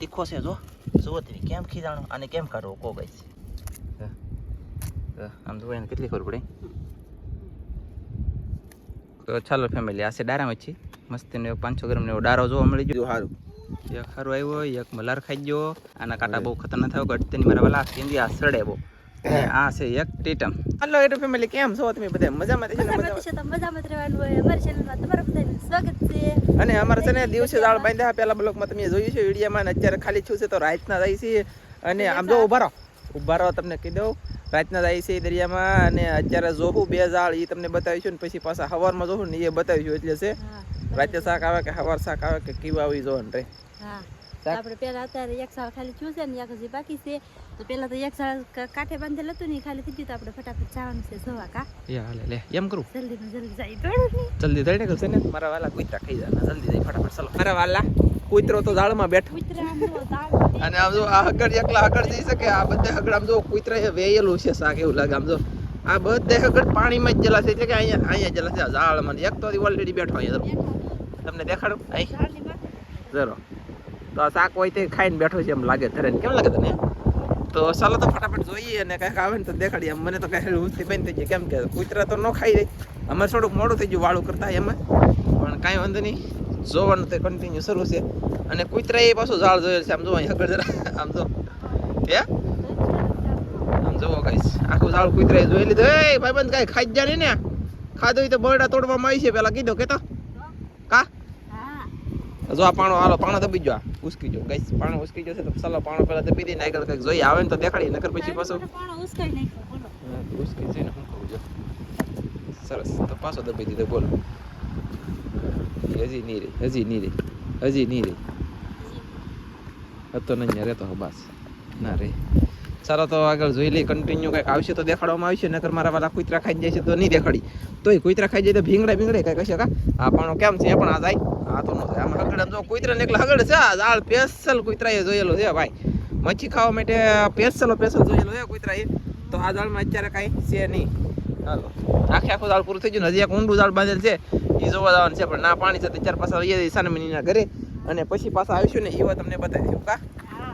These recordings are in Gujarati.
તીખો છે જો જુઓ તમે કેમ ખીજાણો અને કેમ કાઢવો કો ગઈ આમ જુઓ એને કેટલી ખબર પડે તો ચાલો ફેમિલી આ છે ડારામાં છે મસ્તીનો પાંચસો ગ્રામનો એવો ડારો જોવા મળી ગયો સારું એક સારું આવ્યો એક મલાર ખાઈ ગયો આના કાંટા બહુ ખતરનાક થયો ગટતીની મારા વાલા કેન્દ્રી આ સડે બહુ આ છે એક ટીટમ. હાલો એટલે ફેમિલી કેમ છો તમે બધા? મજામાં છો મજામાં મજામાં મજામાં જ રહેવાનું હોય. અમારી ચેનલમાં તમારું બધાનું સ્વાગત છે. અને અમારે છે ને દિવસે દાળ બાંધ્યા પહેલા બ્લોકમાં તમે જોયું છે વિડીયોમાં અને અત્યારે ખાલી છું છે તો રાતના જાય છે. અને આમ જો ઊભા રહો. ઊભા રહો તમને કહી દઉં. રાતના જાય છે દરિયામાં અને અત્યારે જોહું બે જાળ એ તમને બતાવીશું ને પછી પાછા હવારમાં જોહું ને એ બતાવીશું એટલે છે. રાતે શાક આવે કે હવાર શાક આવે કે કીવા આવી જોવાનું રે. હા? આપણે પેલા અત્યારે એક સાળ ખાલી થયું છે ને એક હજી બાકી છે. તો પેલા તો એક સાળ કાંઠે બાંધેલ હતું ને ખાલી થઈ ગયું તો આપણે ફટાફટ જવાનું છે જોવા કા. એ હાલે લે એમ કરું? જલ્દી જલ્દી જાય દોડું જલ્દી થઈ નીકળશે ને? મારા વાલા કુતરા ખાઈ જાય જલ્દી જાય ફટાફટ ચલો. મારા વાલા કુતરો તો ઝાડમાં બેઠો. અને આમ જો આ હગડ એકલા હગડ જઈ શકે. આ બધા હગડ આમ જો કુતરા એ વેયેલું છે શાક એવું લાગે. આમ જો આ બધે હગડ પાણીમાં જ જલાશે એટલે કે અહીંયા અહીંયા જલાશે ઝાડમાં. એક તો ઓલરેડી બેઠો અહીંયા. તમને દેખાડું? અહીં. જરો. તો આ શાક હોય તે ખાઈને બેઠો છે એમ લાગે ધરે કેમ લાગે તને? તો ચાલો તો ફટાફટ જોઈએ અને કંઈક આવે ને તો દેખાડીએ. મને તો કાંઈ ઉસ્તી બની થઈ જાય. કેમ કે કૂતરા તો ન ખાઈ રહી અમે થોડુંક મોડું થઈ ગયું વાળું કરતા એમાં. પણ કાંઈ વાંધો નહીં. જોવાનું તો કન્ટિન્યુ શરૂ છે. અને કૂતરા એ પાછું ઝાડ જોયેલ છે. આમ જો અહીં આગળ જરા. આમ જો હે? આમ જોવો ગાઈસ. આખું ઝાડ કૂતરાએ જોઈ લીધું. એ ભાઈબંધ કાંઈ ખાઈ જ જાણે ને. ખાધું તો બરડા તોડવામાં આવી છે. પેલા કીધું કે તો કા? જો આ પાણો હાલો પાણો દબી જો ઉસકી જો ગાઈસ પાણો ઉસકી જશે તો ચાલો પાણો પેલા દબી દઈને આગળ કંઈક જોઈએ આવે ને તો દેખાડી નકર પછી પાછો પાણો ઉસકાઈ નાખ્યો, બોલો. ઉસકી જઈને હું કહું જો? સરસ તો પાછો દબી દીધો બોલો. હજી નહીં રહી હજી નહીં રહી હજી નહીં રહી હતો નહીં રહેતો બસ. ના રે. ચાલો તો આગળ જોઈ લઈ કન્ટિન્યુ કંઈક આવશે તો દેખાડવામાં આવશે, નકર મારા વાલા કુતરા ખાઈ જાય છે તો નહીં દેખાડી. તોય કુતરા ખાઈ જાય તો ભીંગડા ભીંગડે કઈ કશે કા? આ પાણો કેમ છે? એ પણ આ જાય. આ તો ન થાય. આમ હગડ જો કૂતરા ને એકલા હગડ છે. આ ઝાડ પેસલ એ જોયેલો છે, ભાઈ. મચ્છી ખાવા માટે પેસલો પેસલ જોયેલો છે કૂતરાએ. તો આ ઝાડમાં અત્યારે કાંઈ છે નહીં. હાલો. આખે આખું ઝાડ પૂરું થઈ ગયું હજી એક ઊંડું ઝાડ બાંધેલ છે. એ જોવા જવાનું છે, પણ ના પાણી છે તો ચાર પાછા વહી જાય સાનમનીના ઘરે. અને પછી પાછા આવીશું ને એવા તમને બતાવીશું, કા?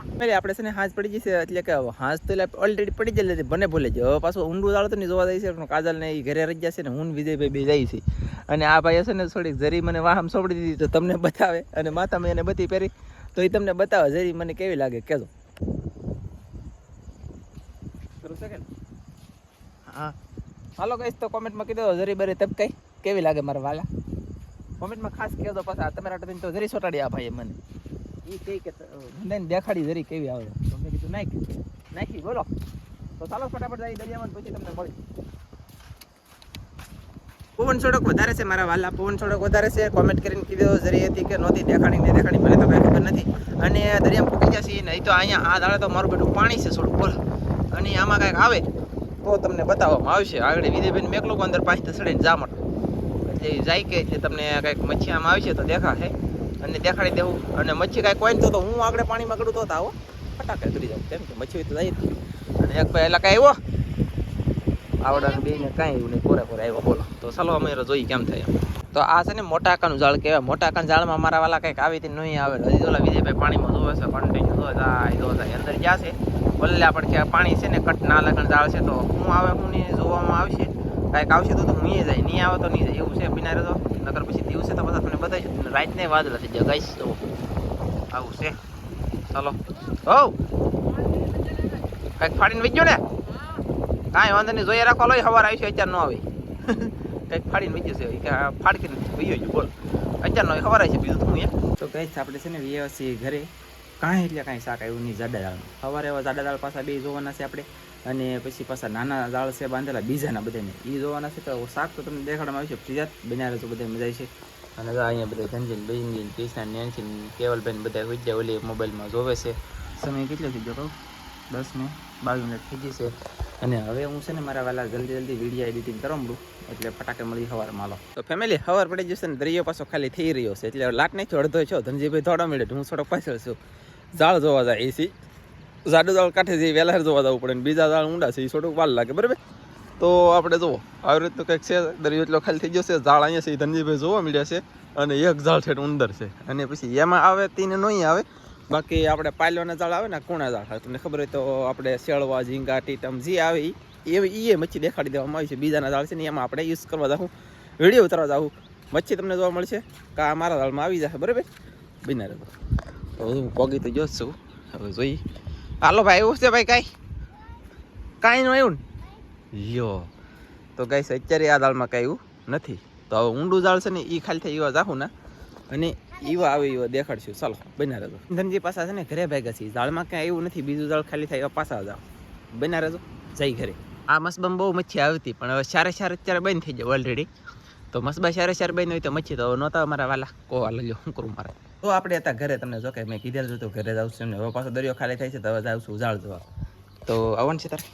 એટલે આપણે છે ને હાથ પડી જશે, એટલે કે હાથ તો ઓલરેડી પડી એટલે બને ભૂલે જ હવે પાછું ઊંડું દાળ તો નહીં જોવા જાય છે કાજલ ને ઘરે રહી જશે ને, હું વિજયભાઈ બે જાય છે. અને આ ભાઈ હશે ને થોડીક જરી મને વાહમ સોંપડી દીધી તો તમને બતાવે. અને માથામાં એને બધી પહેરી, તો એ તમને બતાવે જરી મને કેવી લાગે કહેજો હા. હાલો કહીશ તો કોમેન્ટમાં કીધો જરી બરી તબકાઈ, કેવી લાગે મારા વાલા? કોમેન્ટમાં ખાસ કહેજો પાછા તમારા તો જરી સોટાડી આ ભાઈએ મને. એ કહે કે દેખાડી જરી કેવી આવે. તો મેં કીધું, નાખી નાખી, બોલો. તો ચાલો ફટાફટ જાય દરિયામાં પછી તમને મળી પવન છોડક વધારે છે મારા વાલા પવન છોડક વધારે છે. કોમેન્ટ કરીને કીધો જરી હતી કે નહોતી દેખાડી, નહીં દેખાડી. મને તો કાંઈ ખબર નથી. અને દરિયામાં પૂકી જશે નહીં તો અહીંયા આ દાડે તો મારું બેટું પાણી છે થોડું. બોલો. અને આમાં કાંઈક આવે, તો તમને બતાવવામાં આવશે. આગળ વિજયભાઈ મેં અંદર પાંચ સડીને જામટ એટલે જાય કે, એટલે તમને કંઈક મચ્છી આમ આવશે તો દેખાશે. અને દેખાડી દેવું. અને મચ્છી કાંઈ કોઈ તો હું આગળ પાણીમાં કરું તો આવો ફટાકે ઉતરી જાઉં. કેમ કે મચ્છી તો જાય અને એક ભાઈ એલા કાંઈ આવ્યો? આવડાને બેને કાંઈ એવું નહીં. કોરે કોરે આવ્યો. બોલો. તો ચાલો અમે જોઈ કેમ થાય તો આ છે ને મોટા કાનું ઝાડ કહેવાય. મોટા કાન ઝાડમાં મારા વાલા કંઈક આવી હતી નહીં આવે. હજી તો વિજયભાઈ પાણીમાં જોવે છે કન્ટિન્યુ જોવે જાય જોવે જાય અંદર છે. ભલે આપણે પાણી છે ને કટ ના લગન ઝાડ છે તો હું આવે, હું ને જોવામાં આવશે. કાંઈક આવશે તો હું એ જાય. નહીં આવે તો નહીં જાય. એવું છે બિનારે તો. નગર પછી દિવસે તો બધા તમને બતાવીશું. રાત ને વાદળા થઈ જાય ગાઈશ તો. આવું છે. ચાલો. હો કંઈક ફાડીને વીજ્યો ને. કાંઈ વાંધો નહીં. જોઈએ રાખો લોય. સવાર આવી છે અત્યારે ન આવી. કંઈક ફાડીને વીજ્યું છે. કે ફાડકીને વીયો ગયું બોલ. અત્યારે નો ખબર છે બીજું તું એમ તો કઈ આપણે છે ને વ્યવસ્થિત ઘરે કાંઈ એટલે કાંઈ શાક આવ્યું નહીં, જાડા દાળનું. સવારે એવા જાડા દાળ પાછા બે જોવાના છે આપણે. અને પછી પાછા નાના દાળ છે, બાંધેલા બીજાના બધાને. એ જોવાના છે તો શાક તો તમને દેખાડવામાં આવશે ફ્રીજાત બનાવે તો બધા મજા છે. અને અહીંયા બધા ધનજીન, બેનજીન કૃષ્ણા નેનજીન, કેવલબેન બધા વિદ્યા ઓલી મોબાઈલમાં જોવે છે. સમય કેટલો થઈ ગયો દસ ને બાવીસ મિનિટ થઈ ગઈ છે. અને હવે હું છે ને મારા વાલા જલ્દી જલ્દી વીડિયો એડિટિંગ કરવા મળું એટલે ફટાકે મળી સવાર માલો. તો ફેમિલી સવાર પડી જશે ને દરિયો પાછો ખાલી થઈ રહ્યો છે, એટલે લાટ નહીં છો અડધો છો. ધનજીભાઈ થોડો મિનિટ હું થોડો પાછળ છું. ઝાડ જોવા જાય એસી. જાડું દાળ કાંઠે જઈ વહેલા જોવા જવું પડે બીજા દાળ ઊંડા છે એ થોડુંક વાર લાગે, બરાબર? તો આપણે જુઓ, આવી રીતનું કંઈક છે, દરિયો એટલો ખાલી થઈ જશે ઝાડ અહીંયા છે એ ધનજીભાઈ જોવા મળ્યા છે, અને એક ઝાડ છે ઉંદર છે, અને પછી એમાં આવે, તેને નહીં આવે, બાકી આપણે પાયલોના ઝાડ આવે ને કુણા ઝાડ આવે, તમને ખબર હોય તો આપણે શેળવા, ઝીંગા, ટીટમ, જે આવે એવી એ મચ્છી દેખાડી દેવામાં આવી છે, બીજાના ઝાડ છે ને એમાં આપણે યુઝ કરવા જાઉં વીડિયો ઉતારવા જાઉં મચ્છી તમને જોવા મળશે, કે આ મારા ઝાડમાં આવી જશે બરાબર? બિના તો હું પોગી તો જોઉં છું, હવે જોઈ હાલો ભાઈ, એવું છે ભાઈ કાંઈ? કાંઈ નું આવ્યું ને? યો તો ગાઈસ, અત્યારે આ દાળમાં કાંઈ નથી. તો હવે ઊંડું જાળ છે ને એ ખાલી થાય એવા જાહું ના. અને એવા આવે એવા દેખાડશું. ચાલો, બન્યા રહેજો. ધનજી પાછા છે ને, ઘરે ભાગ્યા છે દાળમાં કાંઈ એવું નથી, બીજું જાળ ખાલી થાય એવા પાછા જાઓ. બન્યા રહેજો. જઈ ઘરે. આ મસબમ બહુ મચ્છી આવતી, પણ હવે સારે સારે અત્યારે બંધ થઈ જાય ઓલરેડી તો મસબા સારે સાર બંધ હોય તો મચ્છી તો હવે નહોતા મારા વાલા. કો વાલા લ્યો, શું કરું મારે? તો આપણે હતા ઘરે તમને જો કે મેં કીધેલું હતું ઘરે જ આવશું ને હવે પાછો દરિયો ખાલી થાય છે તો હવે જાઉં છું જાળ જોવા. તો આવવાનું છે તારે?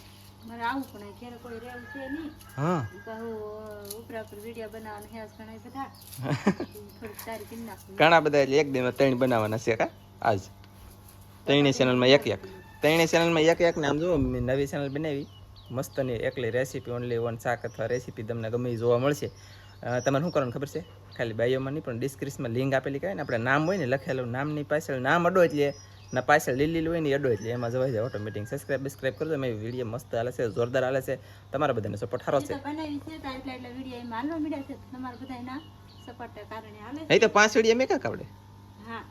મારે આવું પણ ઘેર કોઈ રહેવું છે નહીં. હા. કહું ઉપરા ઉપર વીડિયો બનાવવાના હેસ ઘણા બધા. થોડીક સારી કરી નાખું. ઘણા બધા એટલે એક દિનમાં ત્રણ બનાવવાના છે કા? આજ. ત્રણેય ચેનલમાં એક એક. ત્રણેય ચેનલમાં એક એક ને આમ જુઓ મેં નવી ચેનલ બનાવી. મસ્તની એકલી રેસીપી ઓનલી વન શાક અથવા રેસીપી તમને ગમે જોવા મળશે. તમારે શું કરવાનું ખબર છે? ખાલી બાયોમાં નહીં પણ ડિસ્ક્રિપ્શનમાં લિંક આપેલી કહે ને આપણે નામ હોય ને લખેલું નામની પાછળ નામ અડો એટલે ના પાછળ લીલી હોય ને અડો એટલે એમાં જવાય જાય ઓટોમેટિક સબસ્ક્રાઈબ બિસ્ક્રાઈબ કરજો મેં વીડિયો મસ્ત હાલે છે જોરદાર હાલે છે. તમારા બધાને સપોર્ટ સારો છે. તો બનાવી તો પાંચ વીડિયો મેં કાંક આવડે? હા.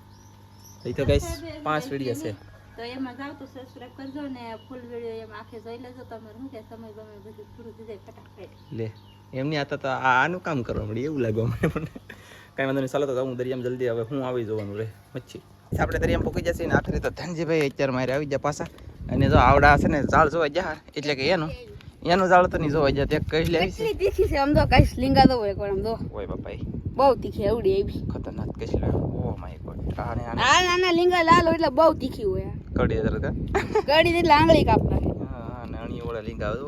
અહીં તો ગાઈસ પાંચ વીડિયો છે. તો એમાં જાવ તો સબસ્ક્રાઇબ કરજો ને ફૂલ વીડિયો એમ આખે જોઈ લેજો તમારું શું કે સમય ગમે બધું પૂરું થઈ જાય ફટાફટ. લે. એમની આતા તો આનું કામ કરવા મળી એવું લાગવા મને પણ. કાંઈ વાંધો નહીં ચાલો તો હું દરિયામાં જલ્દી હવે હું આવી જવાનું રહે મચ્છી આપણે દરિયામાં પોકી જશે ને આખરે તો ધનજીભાઈ અત્યારે મારે આવી જાય પાછા. અને જો આવડા હશે ને ઝાડ જોવા જા એટલે કે એનું. એનું ઝાડ તો નહીં જોવા જાય તે કઈ લે. કેટલી તીખી છે આમ તો કઈ લીંગા તો હોય પણ આમ દો ઓય બાપા બહુ તીખી એવડી એવી. ખતરનાક કઈ લે ઓ માય ગોડ આ નાના લીંગા લાલ હોય એટલે બહુ તીખી હોય. કડી એટલે કા ગળી એટલે આંગળી કાપ નાખે. હા નાની ઓળા લિંગા આવે તો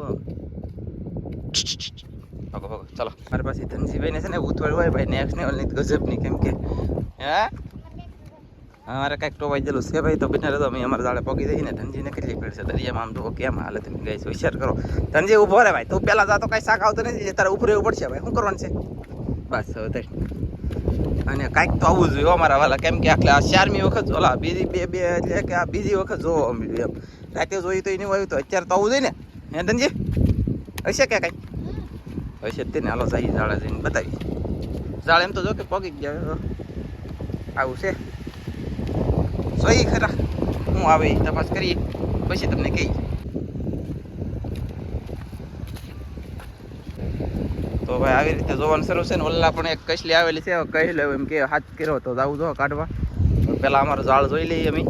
ભાગો ભાગો, ચાલો. મારી પાસે ધનજીભાઈને છે ને, ઉતવાળ હોય ભાઈ નેક્સ્ટ ને ઓલની ગજબની કેમ કે. હે? અમારે કાંઈક ટોવાઈ ગયેલું છે ભાઈ, તો બિના રહેતો અમે અમારા જાળે પગી દઈને ધનજીને કેટલી ભીડ છે? દરિયામાં આમ તો કેમ હાલે તમે ગઈ વિચાર કરો. ધનજી ઊભો રહે ભાઈ, તું પહેલાં જા, તો કાંઈ શાક આવતો નથી, તારે ઉપર રહેવું પડશે ભાઈ. શું કરવાનું છે? બસ, હવે અને કાંઈક તો આવવું જોઈએ અમારા મારા વાલા, કેમ કે આટલે ચારમી વખત, ઓલા બીજી બે બે, એટલે કે આ બીજી વખત જોવા મળ્યું એમ. રાતે જોયું તો એનું આવ્યું તો અત્યારે તો આવવું જોઈએ ને. હે ધનજી? હશે કે કાંઈ? હશે તેને હાલો જાય જાળે જઈને બતાવી જાળ એમ તો જો કે પગી ગયા આવું છે. સોઈ ખરા. હું આવે તપાસ કરીએ. પછી તમને કહી તો ભાઈ આવી રીતે જોવાનું શરૂ છે ને, ઓલા પણ એક કસલી આવેલી છે. કહી લેવું એમ કે હાથ કર્યો તો જાવું જો કાઢવા. પેલા અમારું જાળ જોઈ લઈએ અમે.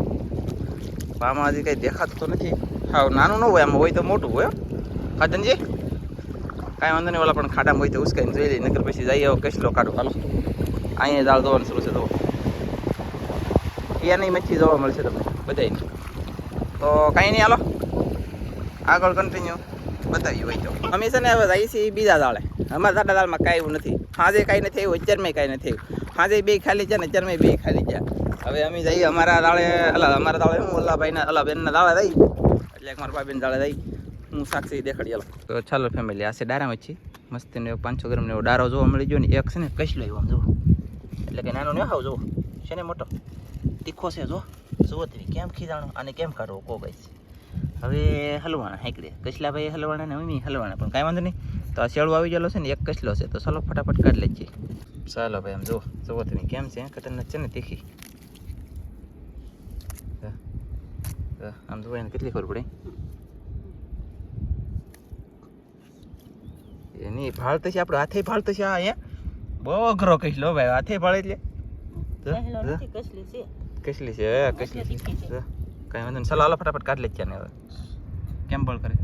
આમાં હજી કંઈ દેખાતું તો નથી. હા નાનું ન હોય, આમાં હોય તો મોટું હોય, હો. કાંઈ વાંધો નહીં, ઓલા પણ ખાડામાં હોય તો ઉસકાઈને જોઈ લઈએ નકર પછી જઈએ કસલો કાઢો. હાલો. અહીંયા જાળ જોવાનું શરૂ છે તો એની મચ્છી જોવા મળશે તમને? બધાને તો કાંઈ નહીં, હાલો. આગળ કન્ટિન્યુ બતાવ્યું હોય તો. અમે છે ને હવે જઈએ છીએ બીજા દાળે અમારા સાડા દાળમાં કાંઈ એવું નથી. હાજે કાંઈ નથી આવ્યું અત્યારમાં કાંઈ નથી આવ્યું. હાજે બે ખાલી છે ને અત્યારમાં બે ખાલી છે. હવે અમે જઈએ અમારા દાળે અલા, અમારા દાળે હું ઓલા ભાઈના અલા, બેનના દાળે જઈ. એટલે મારા ભાઈ દાળે જઈ. હું સાક્ષી દેખાડી હાલો તો ચાલો ફેમિલી આ છે ડારા મચ્છી મસ્તી ને પાંચસો ગ્રામનો એવો ડારો જોવા મળી ગયો ને, એક છે ને કઈ લો આમ જુઓ. એટલે કે નાનો ન હાવ જુઓ. છે ને મોટો? તીખો છે જો જુઓ તમે, કેમ ખીજાણો અને કેમ કાઢવો કો ગઈ હવે હલવાણા હેકડે કસલા ભાઈ હલવાણા ને મમ્મી હલવાણા, પણ કાંઈ વાંધો નહીં. તો આ શેળું આવી ગયેલો છે ને, એક કસલો છે. તો ચાલો ફટાફટ કાઢી લેજે ચાલો ભાઈ, આમ જુઓ. જુઓ તમે, કેમ છે? ખતરનાક છે ને તીખી. આમ જુઓ એને કેટલી ખબર પડે? એની ભાળ છે આપણે હાથે ભાળ છે આ અહીંયા. બહુ અઘરો લો ભાઈ હાથે ભાળ એટલે. કસલી છે. કસલી છે હે, કસલી છે. જો, કાંઈ વાંધો નહીં. ચાલો હાલો ફટાફટ કાઢી લેજે ને હવે. કેમ ભાળ કરે?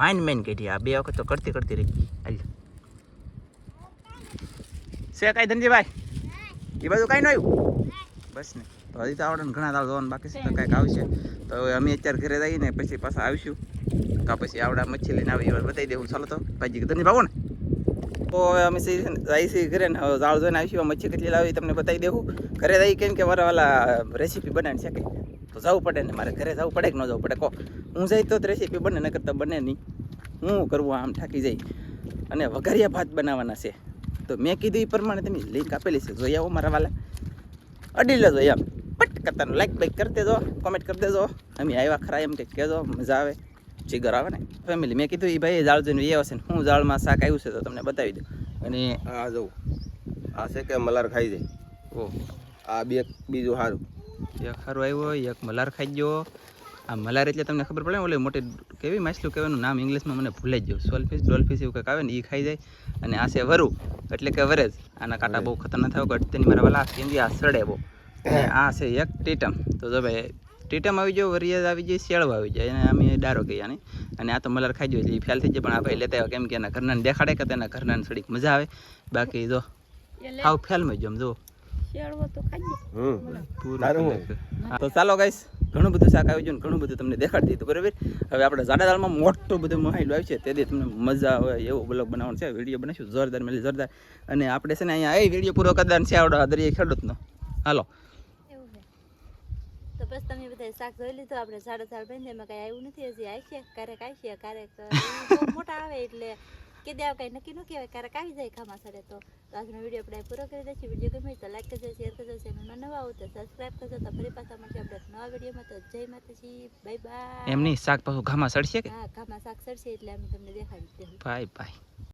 માઇન માઇન કાઢી આ. બે વખત તો કરતી કરતી રહી હાલ. છે કાંઈ ધનજીભાઈ? એ બાજુ કાંઈ ન આવ્યું બસ ને. તો હજી તો આવડે ઘણા દાળ જોવાનું બાકી છે તો કાંઈક આવશે. તો હવે અમે અત્યારે ઘરે જઈએ ને પછી પાછા આવીશું. કા પછી આવડા મચ્છી લઈને આવી એવા બતાવી દેવું. ચાલો તો, ભાઈજી ધનજી ભાવો ને. તો અમે છીએ ઘરે ને જાળ જોઈને આવીશું મચ્છી કેટલી લાવી તમને બતાવી દેવું. ઘરે જઈ કેમ કે મારા વાલા રેસીપી બનાવી શકે તો જવું પડે ને, મારે ઘરે જવું પડે કે ન જવું પડે, કહો. હું જઈ તો રેસીપી બને ન કરતાં બને નહીં. હું કરવું આમ થાકી જઈ અને વઘારિયા ભાત બનાવવાના છે. તો મેં કીધું એ પ્રમાણે તમે લિંક આપેલી છે, જોઈ આવો મારા વાલા. અડી લેજો એમ. પટ કરતાનું લાઈક બાઈક કરી દેજો કોમેન્ટ કરી દેજો. અમે આવ્યા ખરા એમ કંઈક કહેજો, મજા આવે. જીગર આવે ને ફેમિલી મેં કીધું એ ભાઈ જાળ જોઈને એ આવશે ને હું જાળમાં શાક આવ્યું છે તો તમને બતાવી દઉં. અને આ જવું આ છે કે મલાર ખાઈ જાય. ઓ. આ બે બીજું સારું એક સારું આવ્યો એક મલાર ખાઈ ગયો આ મલાર એટલે તમને ખબર પડે ઓલી મોટી કેવી માછલું કહેવાનું નામ ઇંગ્લિશમાં મને ભૂલાઈ જ ગયું. સોલફિશ ડોલફિશ એવું કંઈક આવે ને એ ખાઈ જાય. અને આ છે વરુ એટલે કે વરેજ. આના કાંટા બહુ ખતરનાક થયો અટતેની મારા વાલા કેમ આ સડે બહુ. આ છે એક ટીટમ. તો જો ભાઈ ટીટમ આવી જાય વરિયાદ આવી જાય શેળવા આવી જાય. અને અમે ડારો કહીએ ને અને આ તો મલર ખાઈ જાય એટલે એ ફેલ થઈ જાય પણ આ ભાઈ લેતા આવ્યા કેમ કે એના ઘરનાને દેખાડે કે તેના ઘરનાને થોડીક મજા આવે. બાકી જો હાવ ફેલમાં જ જો શેળવો તો ચાલો ગાઈસ ઘણું બધું શાક આવ્યું છે ને ઘણું બધું તમને દેખાડી દીધું બરાબર? હવે આપણે જાડા દાળમાં મોટું બધું મહાઈલું આવ્યું છે તેથી તમને મજા આવે એવો બ્લોગ બનાવવાનું છે. વીડિયો બનાવીશું જોરદાર મળી જોરદાર. અને આપણે છે ને અહીંયા એ વીડિયો પૂરો કરવાનો છે આવડો દરિયા ખેડૂતનો. હાલો. તો બસ તમે બધા શાક જોઈ લીધું. આપણે સાડા સાડ બંધ એમાં કઈ આવ્યું નથી. હજી આવી ક્યારેક આવી ક્યારેક મોટા આવે એટલે કે દેવ કઈ નક્કી ન કહેવાય ક્યારેક આવી જાય ખામા સડે તો આજનો વીડિયો આપણે પૂરો કરી દઈશું. વીડિયો ગમે તો લાઈક કરજો શેર કરજો ચેનલમાં નવા આવો તો સબસ્ક્રાઈબ કરજો. તો ફરી પાછા મળશે આપણે નવા વિડીયોમાં. તો જય માતાજી બાય બાય એમની શાક પાછું ઘામાં સડશે કે? હા ઘામાં શાક સડશે એટલે અમે તમને દેખાડી દઈશું બાય બાય